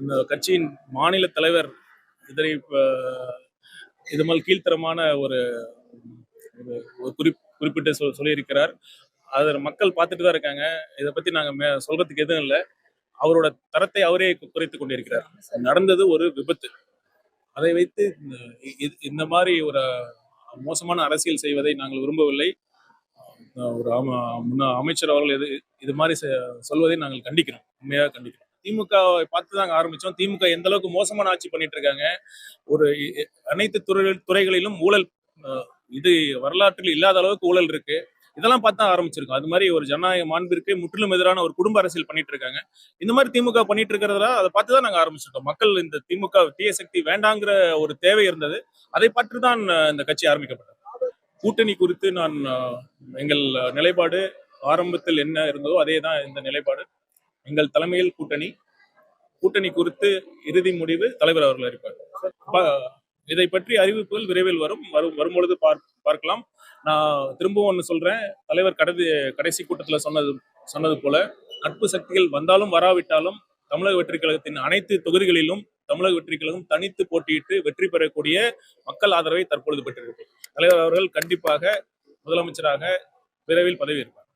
அந்த கட்சியின் மாநில தலைவர் இதனை ப- இது மாதிரி கீழ்த்தரமான ஒரு ஒரு குறி குறிப் குறிப்பிட்டு சொல் சொல்லியிருக்கிறார். அதில் மக்கள் பார்த்துட்டு தான் இருக்காங்க. இதை பற்றி நாங்கள் மே சொல்கிறதுக்கு எதுவும் இல்லை. அவரோட தரத்தை அவரே குறைத்துக் கொண்டிருக்கிறார். நடந்தது ஒரு விபத்து. அதை வைத்து இந்த- இந்த மாதிரி ஒரு மோசமான அரசியல் செய்வதை நாங்கள் விரும்பவில்லை. ஒரு முன்ன- அமைச்சர் அவர்கள் இது இது மாதிரி செ- சொல்வதை நாங்கள் கண்டிக்கிறோம். உண்மையாக கண்டிக்கிறோம். திமுகவை பார்த்து தாங்க ஆரம்பிச்சோம். திமுக எந்த அளவுக்கு மோசமான ஆட்சி பண்ணிட்டு இருக்காங்க. ஒரு அனைத்து துறை துறைகளிலும் ஊழல் இது வரலாற்றில் இல்லாத அளவுக்கு ஊழல் இருக்கு. இதெல்லாம் பார்த்து தான் ஆரம்பிச்சிருக்கோம். அது மாதிரி ஒரு ஜனநாயக மாண்பிற்கு முற்றிலும் எதிரான ஒரு குடும்ப அரசியல் பண்ணிட்டு இருக்காங்க. இந்த மாதிரி திமுக பண்ணிட்டு இருக்கிறதா அதை பார்த்து தான் நாங்கள் ஆரம்பிச்சிருக்கோம். மக்கள் இந்த திமுக தீய சக்தி வேண்டாங்கிற ஒரு தேவை இருந்தது. அதை பற்றி தான் இந்த கட்சி ஆரம்பிக்கப்பட்டது. கூட்டணி குறித்து நான் எங்கள் நிலைப்பாடு ஆரம்பத்தில் என்ன இருந்ததோ அதே தான் இந்த நிலைப்பாடு. எங்கள் தலைமையில் கூட்டணி கூட்டணி குறித்து இறுதி முடிவு தலைவர் அவர்கள் அறிப்பார் இதை பற்றி அறிவிப்புகள் விரைவில் வரும். வரும் வரும்பொழுது பார் பார்க்கலாம். நான் திரும்பவும் ஒன்று சொல்றேன். தலைவர் கடைசி கடைசி கூட்டத்தில் சொன்னது சொன்னது போல நட்பு சக்திகள் வந்தாலும் வராவிட்டாலும் தமிழக வெற்றி கழகத்தின் அனைத்து தொகுதிகளிலும் தமிழக வெற்றிக் கழகம் தனித்து போட்டியிட்டு வெற்றி பெறக்கூடிய மக்கள் ஆதரவை தற்பொழுது பெற்றிருக்கிறது தலைவர் அவர்கள் கண்டிப்பாக முதலமைச்சராக விரைவில் பதவி